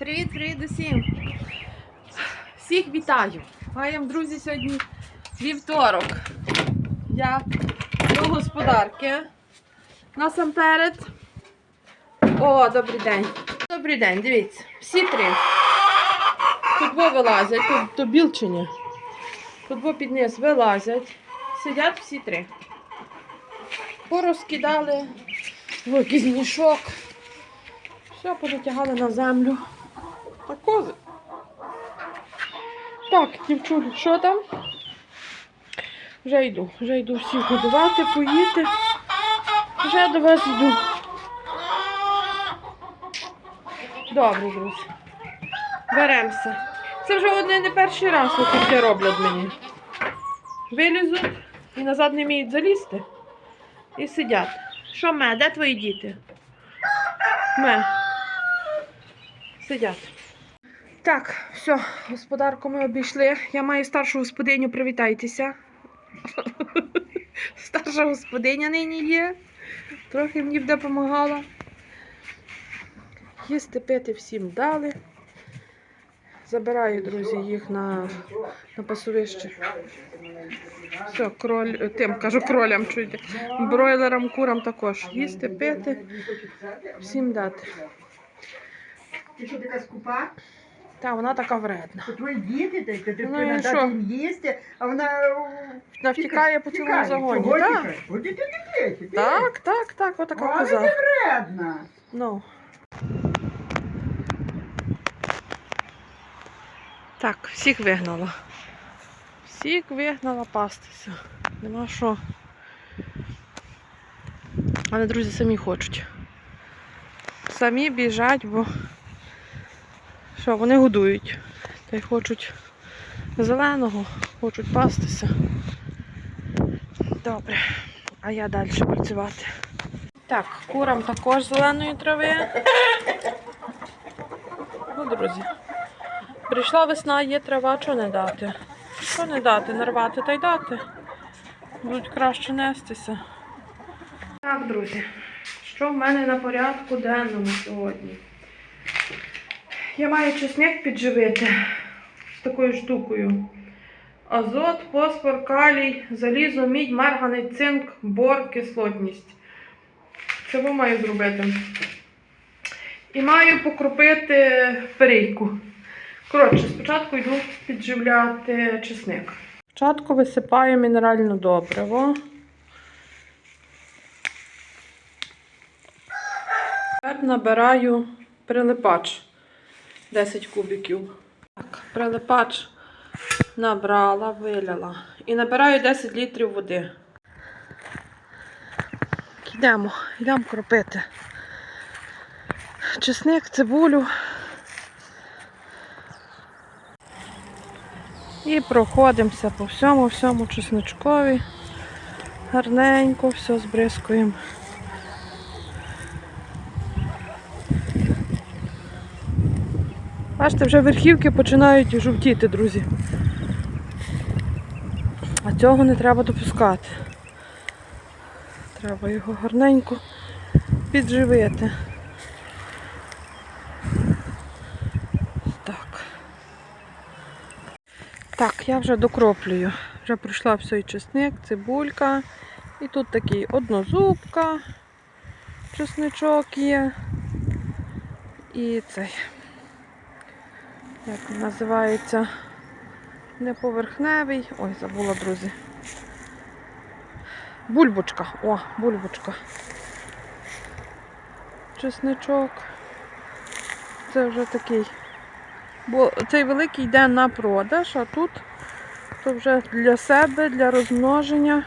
Привіт, привіт усім! Всіх вітаю! Маємо, друзі, сьогодні вівторок. Я до господарки. Насамперед. О, добрий день. Добрий день, дивіться. Всі три. Тут во вилазять, тут то білчині. Тут во під низ вилазять. Сидять всі три. Порозкидали в якийсь мішок. Все, повитягали на землю. Та кози. Так, дівчулі, що там? Вже йду, вже йду всіх годувати, поїти. Вже до вас йду. Добре, друзі. Беремося. Це вже одне не перший раз таке роблять мені. Вилізуть і назад не вміють залізти. І сидять. Що ме, де твої діти? Ме. Сидять. Так, все, господарку ми обійшли. Я маю старшу господиню, привітайтеся. Старша господиня нині є. Трохи мені б допомагала. Їсти пити всім дали. Забираю, друзі, їх на, на пасовище. Все, кроль, е, тим, кажу, кролям чуйте. Бройлерам, курам також. Їсти, пити, всім дати. Ти що така скупа? Та вона така вредна. То твої діти, та ти Ну, і що? їм їсти, а вона Вона втікає по цілому загоні. Чого Так. От і ти не пити. так, так, так, отака Вона коза. не вредна. Ну. Так, всіх вигнала. Всіх вигнала пастися. Нема що. Але друзі самі хочуть. Самі біжать, бо що, вони годують. Та й хочуть зеленого, хочуть пастися. Добре. А я далі працювати. Так, курам також зеленої трави. Ну, друзі. Прийшла весна, є трава, що не дати. Що не дати? Нарвати та й дати. Будуть краще нестися. Так, друзі, що в мене на порядку денному сьогодні? Я маю чесник підживити з такою штукою. Азот, фосфор, калій, залізо, мідь, марганець, цинк, бор, кислотність. Цього маю зробити. І маю покропити перейку. Коротше, спочатку йду підживляти чесник. Спочатку висипаю мінеральне добриво. Тепер набираю прилипач 10 кубиків. Так, прилипач набрала, виляла. І набираю 10 літрів води. Йдемо, йдемо кропити. Чесник, цибулю. І проходимося по всьому, всьому чесночкові. Гарненько все збризкуємо. Бачите, вже верхівки починають жовтіти, друзі. А цього не треба допускати. Треба його гарненько підживити. Так. Так, я вже докроплюю. Вже пройшла все і чесник, цибулька. І тут такий однозубка, чесничок є. І цей, як він називається, неповерхневий. Ой, забула, друзі. Бульбочка. О, бульбочка. Чесничок. Це вже такий. Бо цей великий йде на продаж, а тут то вже для себе, для розмноження.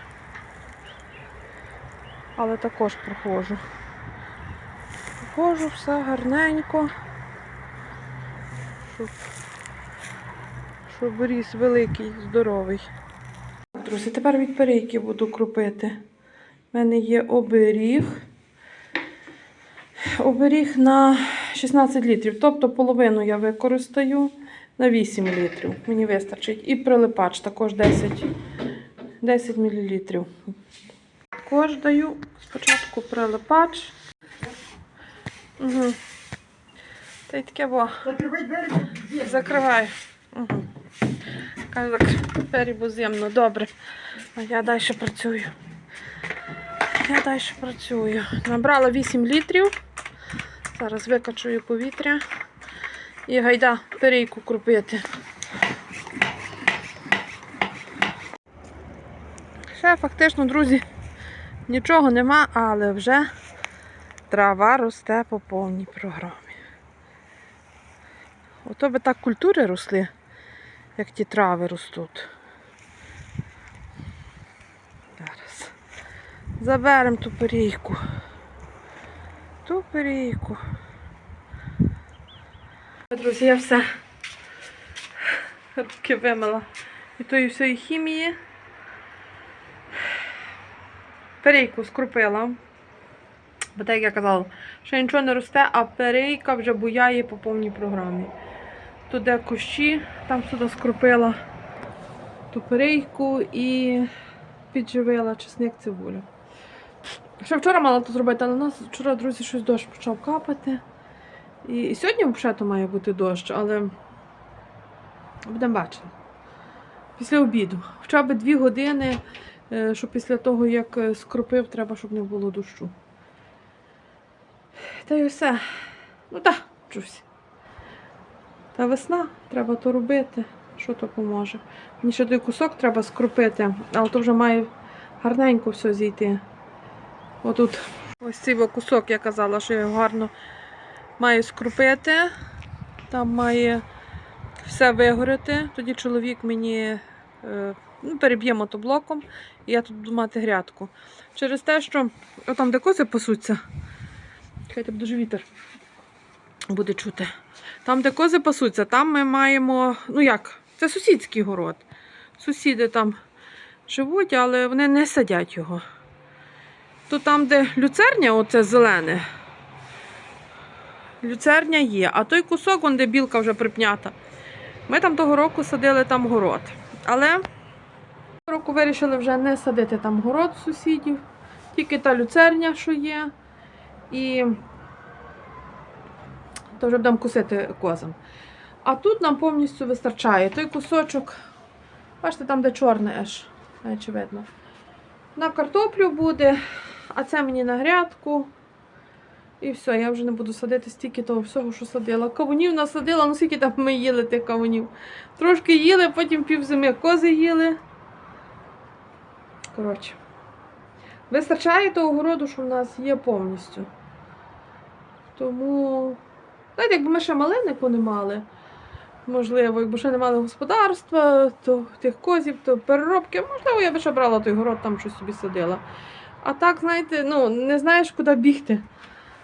Але також проходжу. Проходжу все гарненько. Щоб, щоб ріс великий, здоровий. Друзі, тепер від перейки буду крупити. У мене є оберіг. Оберіг на 16 літрів. Тобто половину я використаю на 8 літрів. Мені вистачить. І прилипач також 10, 10 мл. Також даю спочатку прилипач. Угу. Й таке є. Закривай. Угу. Бо зимно. Добре. А я далі працюю. Я далі працюю. Набрала 8 літрів. Зараз викачую повітря. І гайда перейку крупити. Ще фактично, друзі, нічого нема, але вже трава росте по повній програмі. Ото би так культури росли, як ті трави ростуть. Зараз. Заберемо ту перійку. Ту перійку. Друзі, я все руки вимила і тої всієї хімії. Перейку скрупила. Бо так як я казала, ще нічого не росте, а перейка вже буяє по повній програмі. Тут де кущі, там сюди скрупила ту перейку і підживила чесник цибулю. Ще вчора мала то зробити, але у нас вчора, друзі, щось дощ почав капати. І, і сьогодні взагалі то має бути дощ, але будемо бачити. Після обіду. Хоча б дві години, е, що після того, як е, скропив, треба, щоб не було дощу. Та й все. Ну так, чусь. Та весна, треба то робити. Що то поможе? Мені ще той кусок треба скропити, але то вже має гарненько все зійти. Отут ось цей кусок, я казала, що його гарно маю скрупити. Там має все вигоріти. Тоді чоловік мені е, ну, переб'є мотоблоком, і я тут буду мати грядку. Через те, що отам, де кози пасуться, Хай чекайте, дуже вітер буде чути. Там, де кози пасуться, там ми маємо, ну як, це сусідський город. Сусіди там живуть, але вони не садять його. То там, де люцерня, оце зелене, люцерня є, а той кусок, вон, де білка вже припнята, ми там того року садили там город. Але того року вирішили вже не садити там город сусідів, тільки та люцерня, що є. І то вже будемо кусити козам. А тут нам повністю вистачає. Той кусочок, бачите, там, де чорне аж, навіть видно. На картоплю буде, а це мені на грядку. І все, я вже не буду садити стільки того всього, що садила. Кавунів насадила, ну скільки там ми їли тих кавунів. Трошки їли, потім півзими кози їли. Коротше. Вистачає того городу, що в нас є повністю. Тому, знаєте, якби ми ще малинику не мали, можливо, якби ще не мали господарства, то тих козів, то переробки, можливо, я би ще брала той город, там щось собі садила. А так, знаєте, ну, не знаєш, куди бігти.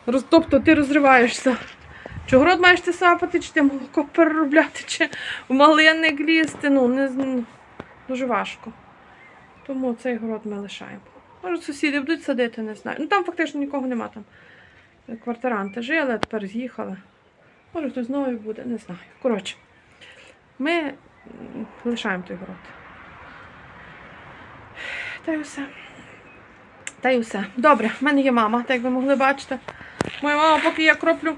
Роз, тобто ти розриваєшся. Чи город маєш ти сапати, чи ти молоко переробляти, чи в малинник лізти. Ну, не, дуже важко. Тому цей город ми лишаємо. Може, сусіди будуть садити, не знаю. Ну там фактично нікого нема там. Квартиранти жили, а тепер з'їхали. Може, хтось новий буде, не знаю. Коротше, ми лишаємо той город. Та й усе. Та й усе. Добре, в мене є мама, так як ви могли бачити. Моя мама, поки я кроплю.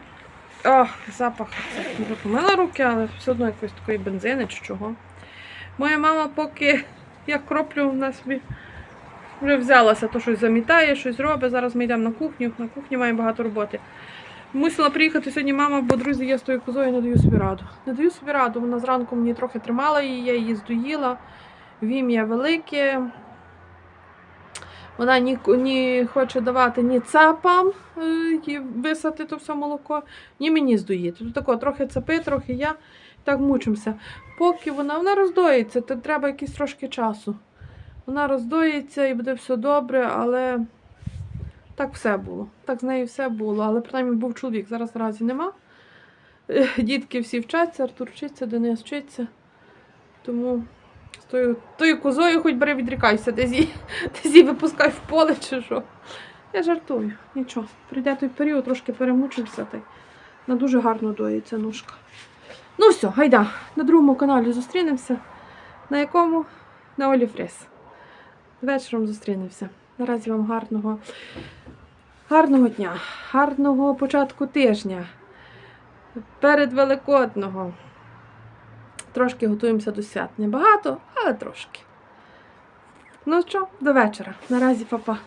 О, запах. Вже помила руки, але все одно якоїсь такої бензини чи чого. Моя мама, поки я кроплю, вона собі вже взялася, то щось замітає, щось робить. Зараз ми йдемо на кухню. На кухні має багато роботи. Мусила приїхати сьогодні мама, бо друзі, я з тою козою не даю собі раду. Не даю собі раду. Вона зранку мені трохи тримала її, я її здоїла. Вім'я велике. Вона ні, ні хоче давати ні цапам е, і висати то все молоко, ні мені здоїти. Тут тако, трохи цапи, трохи я. Так мучимося. Поки вона, вона роздоїться, то треба якийсь трошки часу. Вона роздоїться і буде все добре, але так все було. Так з нею все було. Але принаймні був чоловік, зараз наразі нема. Е, Дітки всі вчаться, Артур вчиться, Денис вчиться. Тому з тою, тою козою хоч бери відрікайся, десь її, випускай в поле чи що. Я жартую, нічого. Прийде той період, трошки перемучився. Та й вона дуже гарно доїться ножка. Ну все, гайда. На другому каналі зустрінемося. На якому? На Олі Фрес. Вечором зустрінемося. Наразі вам гарного, гарного дня, гарного початку тижня. перед Великодного. Трошки готуємося до свят. Небагато, але трошки. Ну що, до вечора. Наразі, папа.